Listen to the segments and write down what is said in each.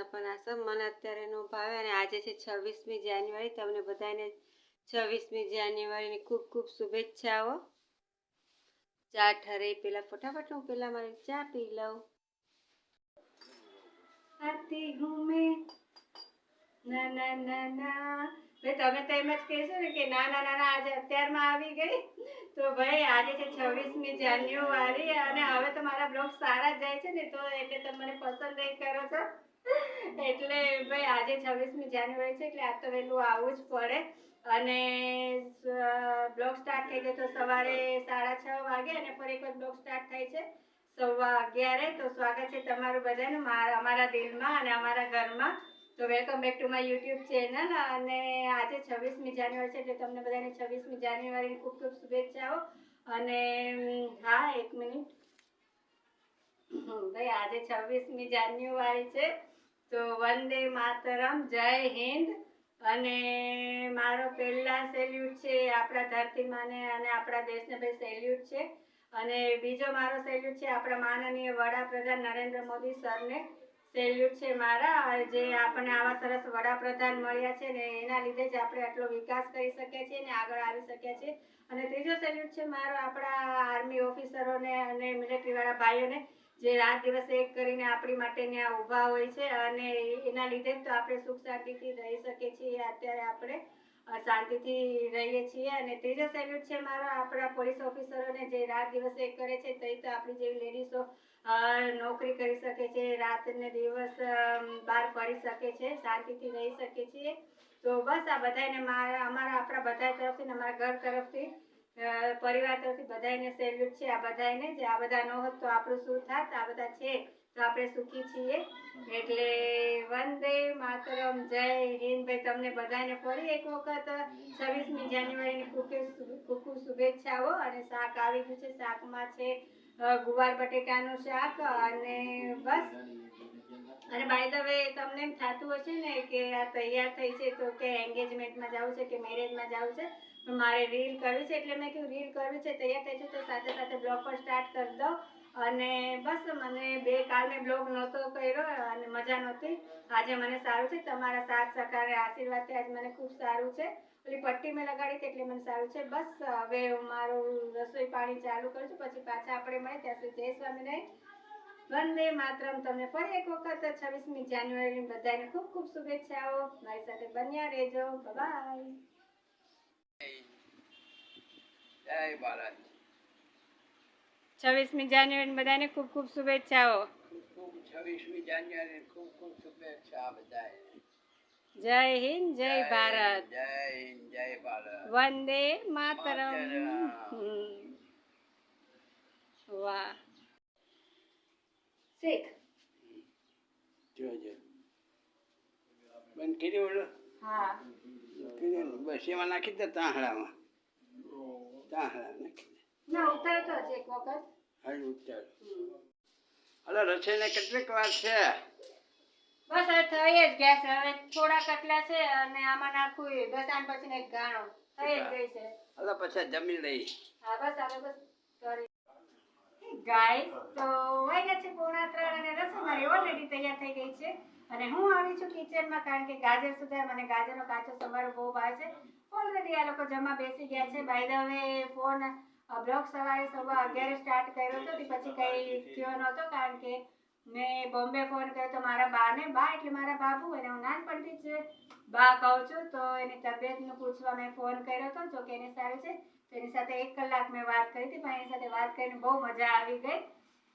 મુસાફર મને અત્યારે ભાવે અને આજે છે છવ્વીસમી જાન્યુઆરી. તમને બધાને છવ્વીસમી જાન્યુઆરીની ખૂબ ખૂબ શુભેચ્છાઓ. ચા ઠરે પેલા ફટાફટ હું પેલા મારી ચા પી લઉં. ના ના ના ના. તમે તો એમ જ ને કે ના ના ના આજે અત્યારમાં આવી ગઈ. તો ભાઈ, આજે છે છવ્વીસમી જાન્યુઆરી અને હવે તો મારા બ્લોગ સારા જાય છે ને, તો એટલે તમે મને પસંદ નહીં કરો છો. એટલે ભાઈ, આજે છવ્વીસમી જાન્યુઆરી છે, એટલે આજ તો વહેલું આવવું જ પડે. અને બ્લોગ સ્ટાર્ટ થઈ ગયો તો સવારે સાડા છ વાગે અને ફરી એક બ્લોગ સ્ટાર્ટ થાય છે સવા અગિયારે. તો સ્વાગત છે તમારું બધાનું અમારા દિલમાં અને અમારા ઘરમાં. તો welcome back to my YouTube channel. અને આજે છવ્વીસમી જાન્યુઆરી છે, એટલે તમને બધાને છવ્વીસમી જાન્યુઆરીની ખૂબ ખૂબ શુભેચ્છાઓ. અને હા, એક મિનિટ. ભાઈ, આજે છવ્વીસમી જાન્યુઆરી છે. તો વંદે માતરમ, જય હિન્દ. અને મારો પહેલા સેલ્યુટ છે આપણા ધરતી માને અને આપણા દેશને ભાઈ સેલ્યુટ છે. અને બીજો મારો સેલ્યુટ છે આપણા માનનીય વડાપ્રધાન નરેન્દ્ર મોદી સરને. સેલ્યુટ છે મારા જે આપણને આવા સરસ વડાપ્રધાન મળ્યા છે ને એના લીધે જ આપણે આટલો વિકાસ કરી શકીએ છીએ ને આગળ આવી શક્યા છીએ. અને ત્રીજો સેલ્યુટ છે મારો આપણા આર્મી ઓફિસરોને અને મિલિટરીવાળા ભાઈઓને. જે રાત દિવસ એક કરીને આપણી માટે ત્યાં ઊભા હોય છે અને એના લીધે જ તો આપણે સુખ શાંતિથી રહી શકીએ છીએ. અત્યારે આપણે શાંતિથી રહીએ છીએ. અને ત્રીજો સેલ્યુટ છે મારો આપણા પોલીસ ઓફિસરોને જે રાત દિવસ એક કરે છે તે તો આપણી જેવી લેડીઝો નોકરી કરી શકે છે રાત ને દિવસ બહાર ફરી શકે છે, શાંતિથી રહી શકે છીએ. તો બસ આ બધાને મારા, અમારા આપણા બધા તરફથી અમારા ઘર તરફથી પરિવાર તરફથી બધાને સેલ્યુટ છે, આ બધાને જે. આ બધા ન હોત તો આપણું શું થાત? આ બધા છે. તો આપણે સુખી છીએ. એટલે વંદે માતરમ. જય હિન્દ. ભાઈ, તમને બધાને ફરી એક વખત છવ્વીસમી જાન્યુઆરીની ખૂબ ખૂબ શુભેચ્છાઓ અને શાક આવી ગયું છે. શાકમાં છે ગુવાર, બટેટાનું શાક અને બસ. અને બાય ધ વે તમને એમ થતું હશે ને કે આ તૈયાર થઈ છે તો કે એન્ગેજમેન્ટમાં જવું છે કે મેરેજમાં જવું છે? મારે રીલ કરવી છે એટલે મેં કીધું રીલ કરવી છે, તૈયાર થઈ છે તો સાથે સાથે બ્લોગ પણ સ્ટાર્ટ કરી દઉં. અને બસ મને બે કાલ બ્લોગ નહોતો કર્યો અને મજા નહોતી. આજે મને સારું છે, તમારા સાથ સહકાર આશીર્વાદથી આજે મને ખૂબ સારું છે. ઓલી પટ્ટી મેં લગાડી હતી એટલે મને સારું છે. બસ હવે હું મારું રસોઈ પાણી ચાલુ કરું છું, પછી પાછા આપણે મળીએ, ત્યાં સુધી જય સ્વામિનારાયણ વંદે માતરમ. તમને ફરી એક વખત છવ્વીસમી જાન્યુઆરી બધાને ખૂબ ખૂબ શુભેચ્છાઓ. મારી સાથે બન્યા રહેજો. બાય જય ભારત છવ્વીસમી જાન્યુઆરી બધાને ખૂબ ખૂબ શુભેચ્છાઓ. ખૂબ છવ્વીસમી જાન્યુઆરી ખૂબ ખૂબ શુભેચ્છા બધાએ. જય હિન્દ જય ભારત. જય હિન્દ જય ભારત. વંદે માતરમ. વાહ. શેખ. જોજો બંધ કર્યું હા. કર્યું બસ એમાં નાખી દે તાંહડામાં તાંહડા નાખી ના ઉતારતો જ એક વખત હાલ ઉતાર હલો રસોઈને કેટલીક વાર છે બસ હવે થઈ જ ગયા છે હવે થોડા કટલા છે અને આમાં નાખું બસ આન પછી એક ગાણો થઈ જ ગઈ છે હલો પછી જમી લઈ હા બસ હવે બસ કરી ગાઈસ તો વાગ્યા છે પોણા ત્રણ અને રસોઈ મારી ઓલરેડી તૈયાર થઈ ગઈ છે અને હું આવી છું કિચનમાં કારણ કે ગાજર સુધાર મને ગાજરનો કાચો સંભારો બહુ ભાવે છે. ઓલરેડી આ લોકો જમવા બેસી ગયા છે. બાય ધ ફોન બ્લોગ સવારે સવા અગિયારે સ્ટાર્ટ કર્યો હતો. પછી કઈ થયો નહોતો કારણ કે મેં બોમ્બે ફોન કર્યો તો મારા બાને, બા, એટલે મારા બાબુ અને હું નાનપણથી જ બા કહું છું. તો એની તબિયતનું પૂછવા મેં ફોન કર્યો હતો જો કે એને સારું છે. એની સાથે એક કલાક મેં વાત કરી હતી, પણ એની સાથે વાત કરીને બહુ મજા આવી ગઈ.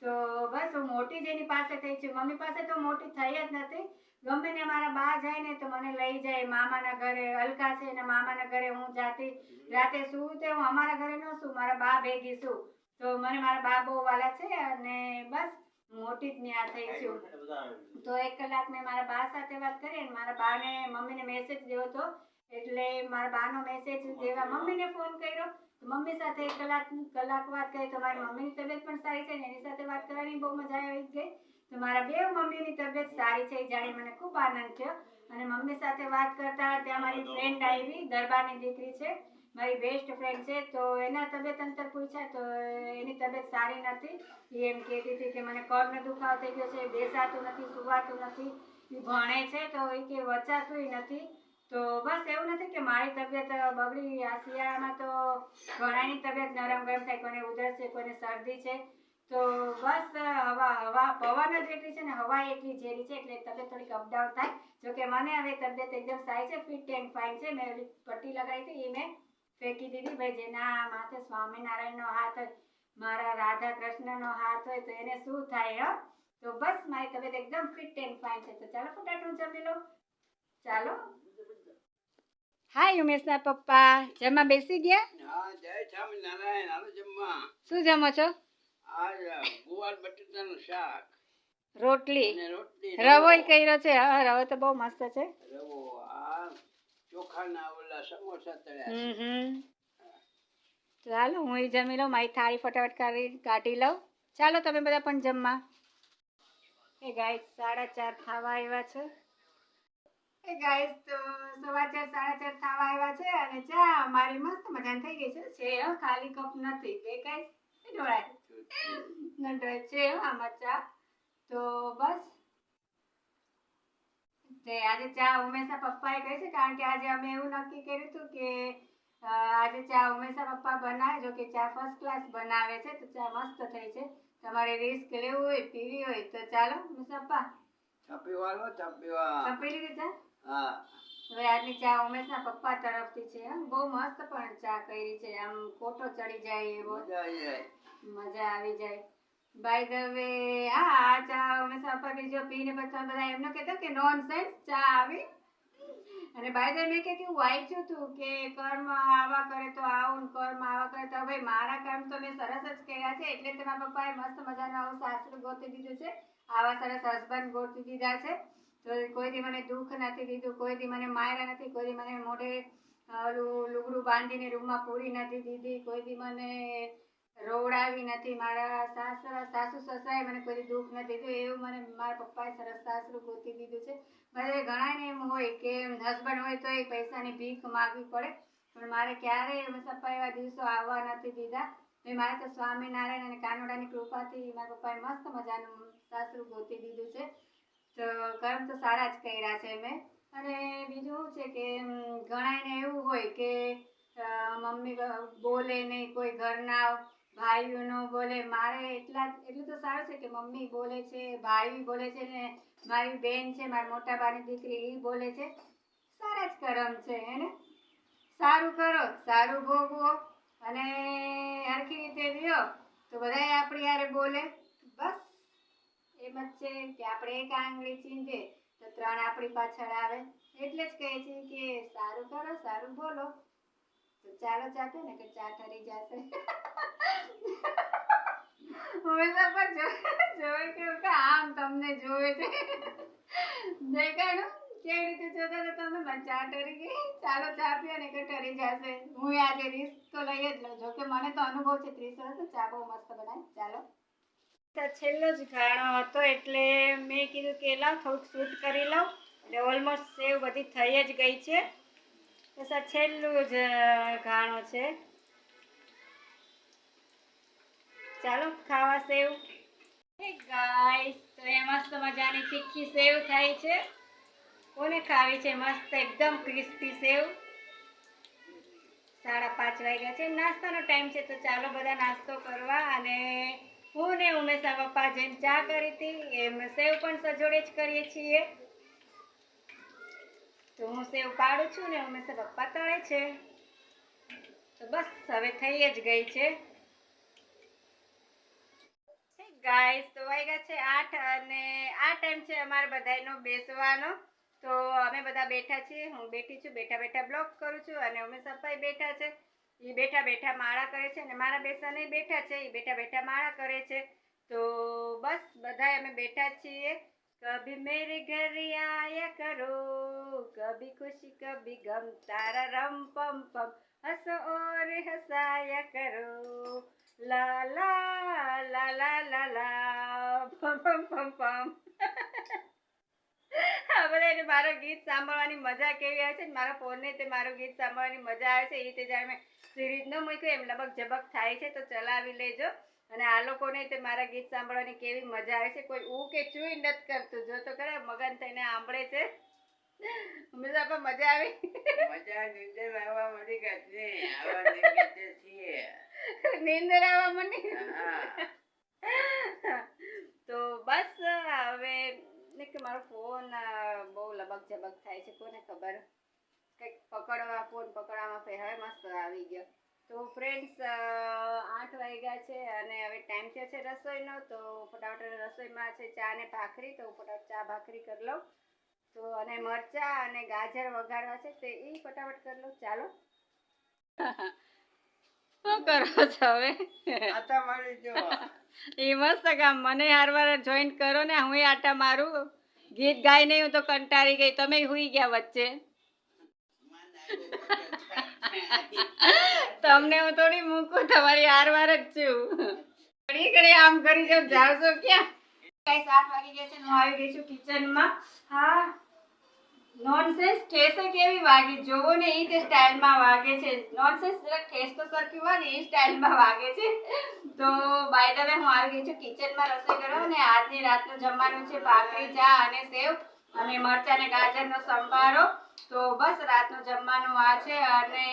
તો બસ હું મોટી જેની પાસે થઈ છું. મમ્મી પાસે તો મોટી થઈ જ નથી. ગમે ને મારા બા જાય ને તો મને લઈ જાય. મામાના ઘરે અલકા છે ને મામાના ઘરે હું જાતી રાતે સૂવું તે હું અમારા ઘરે ન સૂ મારા બા ભેગી સૂ. તો મને મારા બા બહુ વાલા છે અને બસ મોટી જ ન્યા થઈ છું. તો એક કલાક મેં મારા બા સાથે વાત કરી અને મારા બાને મમ્મીને મેસેજ દેવો હતો એટલે મારા બાનો મેસેજ જેવા મમ્મીને ફોન કર્યો. મમ્મી સાથે કલાક કલાક વાત કરી. તો મારી મમ્મીની તબિયત પણ સારી છે ને એની સાથે વાત કરવાની બહુ મજા આવી ગઈ. તો મારા બે મમ્મીની તબિયત સારી છે એ જાણી મને ખૂબ આનંદ થયો. અને મમ્મી સાથે વાત કરતા ત્યાં મારી ફ્રેન્ડ આવી દરબારની દીકરી છે મારી બેસ્ટ ફ્રેન્ડ છે. તો એના તબિયત અંતર પૂછ્યા તો એની તબિયત સારી નથી. એ એમ કહેતી હતી કે મને કળનો દુખાવો થઈ ગયો છે બેસાતું નથી સુવાતું નથી. એ ભણે છે તો એ કે વચાતુંય નથી. તો બસ એવું નથી કે મારી તબિયત બગડી, આ શિયાળામાં તો ઘણાની તબિયત નરમ ગરમ થાય કોને ઉધરસ છે કોને શરદી છે. તો બસ હવા હવા, પવન જ એટલી છે ને, હવા એટલી ઝેરી છે એટલે તબિયત થોડીક અપડાઉન થાય. જોકે મને હવે તબિયત એકદમ સારી છે ફિટ એન્ડ ફાઇન છે. મેં ઓલી પટ્ટી લગાવી હતી, એ મેં ફેંકી દીધી. ભાઈ, જેના માથે સ્વામિનારાયણનો હાથ હોય, મારા રાધા કૃષ્ણનો હાથ હોય, તો એને શું થાય, હો? તો બસ મારી તબિયત એકદમ ફિટ એન્ડ ફાઇન છે. તો ચાલો ફટાફટ જમી લો ચાલો. હાય ઉમેશના પપ્પા. જમવા બેસી ગયા? હા જય સ્વામિનારાયણ. હાલો જમવા. શું જમો છો? આ ગુવાર બટેટાનું શાક. રોટલી. રવો રોટલી રવોય કર્યો છે. હા રવો તો બહુ મસ્ત છે. રવો આ ચોખાના ઓલા સમોસા તળ્યા હમ ચાલો હું જમી લઉં મારી થાળી ફટાફટ કાઢી કાઢી લઉં. ચાલો તમે બધા પણ જમવા. એ ગાય સાડા ચાર થવા આવ્યા છે. ગાઈસ તો સવા ચાર સાડા ચાર થવા આવ્યા છે અને ચા અમારી મસ્ત મજાની થઈ ગઈ છે. છે ખાલી કપ નથી. બે ગાઈસ ઢોળાય. ન ઢોળાય. છે આમાં ચા. તો બસ. તે આજે ચા ઉમેશના પપ્પાએ કહી છે કારણ કે આજે અમે એવું નક્કી કર્યું હતું કે આજે ચા ઉમેશના પપ્પા બનાવે જો કે ચા ફર્સ્ટ ક્લાસ બનાવે છે તો ચા મસ્ત થઈ છે. તમારે રિસ્ક લેવું હોય પીવી હોય તો ચાલો ઉમેશના પપ્પા પીવાનો ચા પીવા. ચા પી લીધી ચા? હા હવે આટલી ચા ઉમેશના પપ્પા તરફથી છે બહુ મસ્ત પણ ચા કરી છે. આમ કોટો ચડી જાય એવો. મજા આવી જાય. બાય ધ વે હા આ ચા હંમેશા પપ્પા બીજો પીને પછી બધા એમનો કહેતા કે નોન સેન્સ ચા આવી. અને બાય ધ મેં કે કેવું વાંચ્યું હતું કે કર્મ આવા કરે તો આવું કર્મ આવા કરે તો ભાઈ મારા કર્મ તો મેં સરસ જ કર્યા છે. એટલે તો મારા પપ્પાએ મસ્ત મજાનો આવું સાસરું ગોતી દીધું છે. આવા સરસ હસબન્ડ ગોતી દીધા છે. તો કોઈ દી મને દુઃખ નથી દીધું કોઈ દી મને માર્યા નથી કોઈ દી મને મોઢે ઓલું લુગડું બાંધીને રૂમમાં પૂરી નથી દીધી કોઈ દી મને રોવડાવી નથી. મારા સાસરા, સાસુ, સસરાએ મને કોઈ દુઃખ નથી દીધું, એવું મને મારા પપ્પાએ સરસ સાસરું ગોતી દીધું છે. મારે ઘણાને એમ હોય કે હસબન્ડ હોય તો એ પૈસાની ભીખ માગવી પડે, પણ મારે ક્યારેય એમ પપ્પા એવા દિવસો આવવા નથી દીધા. મારે તો સ્વામિનારાયણ અને કાનોડાની કૃપાથી મારા પપ્પાએ મસ્ત મજાનું સાસરું ગોતી દીધું છે. તો કર્મ તો સારા જ કર્યા છે મેં અને બીજું છે કે ઘણાને એવું હોય કે મમ્મી બોલે નહીં, કોઈ ઘરના ભાઈઓ ન બોલે. મારે એટલા એટલું તો સારું છે કે મમ્મી બોલે છે, ભાઈ બોલે છે ને મારી બેન છે, મારી મોટા બાની દીકરી એ બોલે છે. સારા જ કરમ છે એને સારું કરો, સારું ભોગવો. અને હરખી રીતે રહ્યો, તો બધાય આપણી યારે બોલે. એમ છે કે આપણે એક આંગળી ચીંધે તો ત્રણ આપણી પાછળ આવે. એટલે જ કહે છે કે સારું કરો, સારું બોલો. તો ચાલો ચાપે ને કે ચા ઠરી જશે. હંમેશા પણ જોવે કેવું કે આમ તમને જોવે છે. દેખાડું કેવી રીતે જોતા હતા તમે? ચા ઠરી ગઈ. ચાલો ચા પીએ ને કે ઠરી જશે. હું આજે રિસ્ક તો લઈ જ લઉં. જો કે મને તો અનુભવ છે ત્રીસ વર્ષ ચા બહુ મસ્ત બનાવી. ચાલો. છેલ્લો જ ગાણો હતો એટલે મેં કીધું કે લાવ થોડુંક શૂટ કરી લઉં એટલે ઓલમોસ્ટ સેવ બધી થઈ જ ગઈ છે. બસ છેલ્લું જ ગાણો છે. ચાલો, ખાવા સેવ ગાય તો એ મસ્ત મજાની તીખી સેવ થાય છે. કોને ખાવી છે? મસ્ત એકદમ ક્રિસ્પી સેવ સાડા પાંચ વાગ્યા છે. નાસ્તાનો ટાઈમ છે, તો ચાલો બધા નાસ્તો કરવા અને હું ને ઉમેશા પપ્પા જેમ ચા કરી હતી. એમ સેવ પણ સજોડે જ કરીએ છીએ. તો હું સેવ પાડું છું ને ઉમેશા પપ્પા તળે છે. તો બસ, હવે થઈ જ ગઈ છે. ગાઈસ તો વાગ્યા છે આઠ અને આ ટાઈમ છે અમારે બધાનો બેસવાનો. તો અમે બધા બેઠા છીએ. હું બેઠી છું, બેઠા બેઠા બ્લોગ કરું છું અને અમે સફાઈ બેઠા છે. એ બેઠા બેઠા માળા કરે છે અને મારા બેસાને બેઠા છે એ બેઠા બેઠા માળા કરે છે. તો બસ બધા અમે બેઠા છીએ. કભી મેરે ઘર આયા કરો, કભી ખુશી, કભી ગમ, તારા રમ પમ પમ, હસો ઓર હસાયા કરો. લા લા લા લા લા લા, પમ પમ પમ પમ. આ બધાને મારું ગીત સાંભળવાની મજા કેવી આવે છે મારા ફોનને તે મારું ગીત સાંભળવાની મજા આવે છે એ રીતે જ્યારે મેં સિરીઝનો મૂક્યું એમ લબક ઝબક થાય છે તો ચલાવી લેજો. અને આ લોકોને તે મારા ગીત સાંભળવાની કેવી મજા આવે છે કોઈ ઉ કે ચુઈ નથી કરતું જો તો ખરા મગન થઈને સાંભળે છે. હંમેશા પણ મજા આવી. મજા નીંદર આવવા મળી ગઈ છે આવા છીએ. નીંદર આવવા મળી? તો બસ હવે ને કે મારો ફોન બહુ લબક જબક થાય છે કોને ખબર? કંઈક પકડવા ફોન પકડવામાં ફેર હવે મસ્ત આવી ગયો. તો ફ્રેન્ડ્સ આઠ વાગ્યા છે અને હવે ટાઈમ થયો છે રસોઈનો, તો ફટાફટ રસોઈમાં છે ચા ને ભાખરી, તો ફટાફટ ચા ભાખરી કરી લઉં. તો અને મરચા અને ગાજર વઘારવા છે, તે એ ફટાફટ કરી લઉં. ચાલો. શું કરો છો હવે? એ મસ્ત કામ. મને હારવાર જોઈન કરો ને હું આટા મારું. ગીત ગાઈ નહીં હું તો કંટાળી ગઈ. તમે હુઈ ગયા વચ્ચે. તમને હું થોડી મૂકું તમારી હારવાર જ છું. ઘડી ઘડી આમ કરી જાવ જાવશો ક્યાં? કઈ સાત વાગી ગયા છે હું આવી ગઈ છું કિચનમાં હા. નોનસેન્સ ઠેસે કેવી વાગી? જોવો ને એ તે સ્ટાઇલમાં વાગે છે. નોનસેન્સ જરાક ઠેસ તો સરખી વાગે એ સ્ટાઇલમાં વાગે છે. તો બાય ધ વે હું આવી ગઈ છું કિચનમાં રસોઈ કરવા ને, આજની રાતનું જમવાનું છે ભાખરી, ચા અને સેવ અને મરચાં અને ગાજરનો સંભારો. તો બસ, રાતનું જમવાનું આ છે અને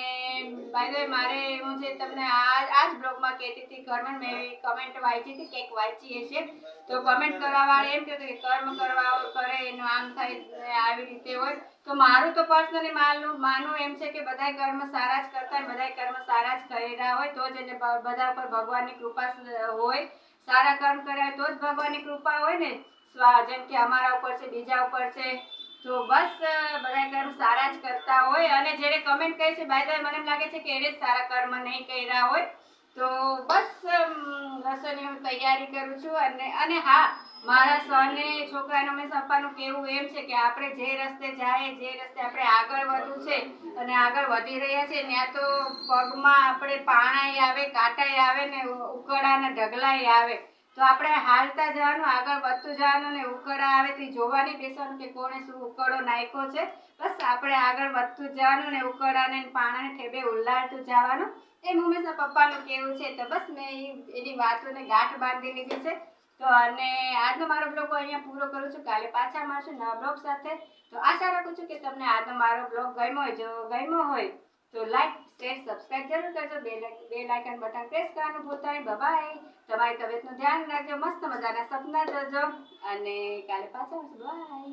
બાય ધ મારે હું જે તમને આ આ જ બ્લોગમાં કહેતી હતી કર્મ મેં કમેન્ટ વાંચી હતી કંઈક વાંચી હશે. તો કમેન્ટ કરવા વાળા એમ કહેતો કે કર્મ કરવા કરે, એનું આમ થાય આવી રીતે હોય. તો મારું તો પર્સનલી માનવું માનવું એમ છે કે બધા કર્મ સારા જ કરતા હોય બધા કર્મ સારા જ કરી રહ્યા હોય, તો જ એને બધા પર ભગવાનની કૃપા હોય. સારા કર્મ કર્યા તો જ ભગવાનની કૃપા હોય ને. જેમ કે અમારા ઉપર છે, બીજા ઉપર છે તો બસ બધા કર્મ સારા જ કરતા હોય અને જેને કમેન્ટ કરી છે બાય ધ મને એમ લાગે છે કે એને સારા કર્મ નહીં કર્યા હોય. તો બસ રસોઈની હું તૈયારી કરું છું અને અને હા, મારા સને છોકરાને મેં આપવાનું કેવું એમ છે કે આપણે જે રસ્તે જાય, જે રસ્તે આપણે આગળ વધવું છે અને આગળ વધી રહ્યા છે, ત્યાં તો પગમાં આપણે પાણાય આવે, કાંટાય આવે ને ઉકળાના ઢગલાય આવે. તો આપણે હાલતા જવાનું, આગળ વધતું જવાનું ને ઉકળા આવે તે જોવાની બેસવાનું કે કોણે શું ઉકળો નાખ્યો છે. બસ આપણે આગળ વધતું જવાનું ને ઉકળાને પાણાને ઠેબે ઉલ્લાડતું જવાનું. એમ હંમેશા પપ્પાનું કેવું છે. તો બસ મેં એની વાતોને ગાંઠ બાંધી લીધી છે. તો અને આજનો મારો બ્લોગ અહીંયા પૂરો કરું છું. કાલે પાછા મળશું નવા બ્લોગ સાથે. તો આશા રાખું છું કે તમને આજનો મારો બ્લોગ ગમ્યો હોય. જો ગમ્યો હોય તો લાઈક શેર સબસ્ક્રાઇબ જરૂર કરજો. બે બે લાઇકન બટન પ્રેસ કરવાનું ભૂલતા નહીં. બાય તમારી તબિયતનું ધ્યાન રાખજો. મસ્ત મજાના સપના જોજો. અને કાલે પાછા બાય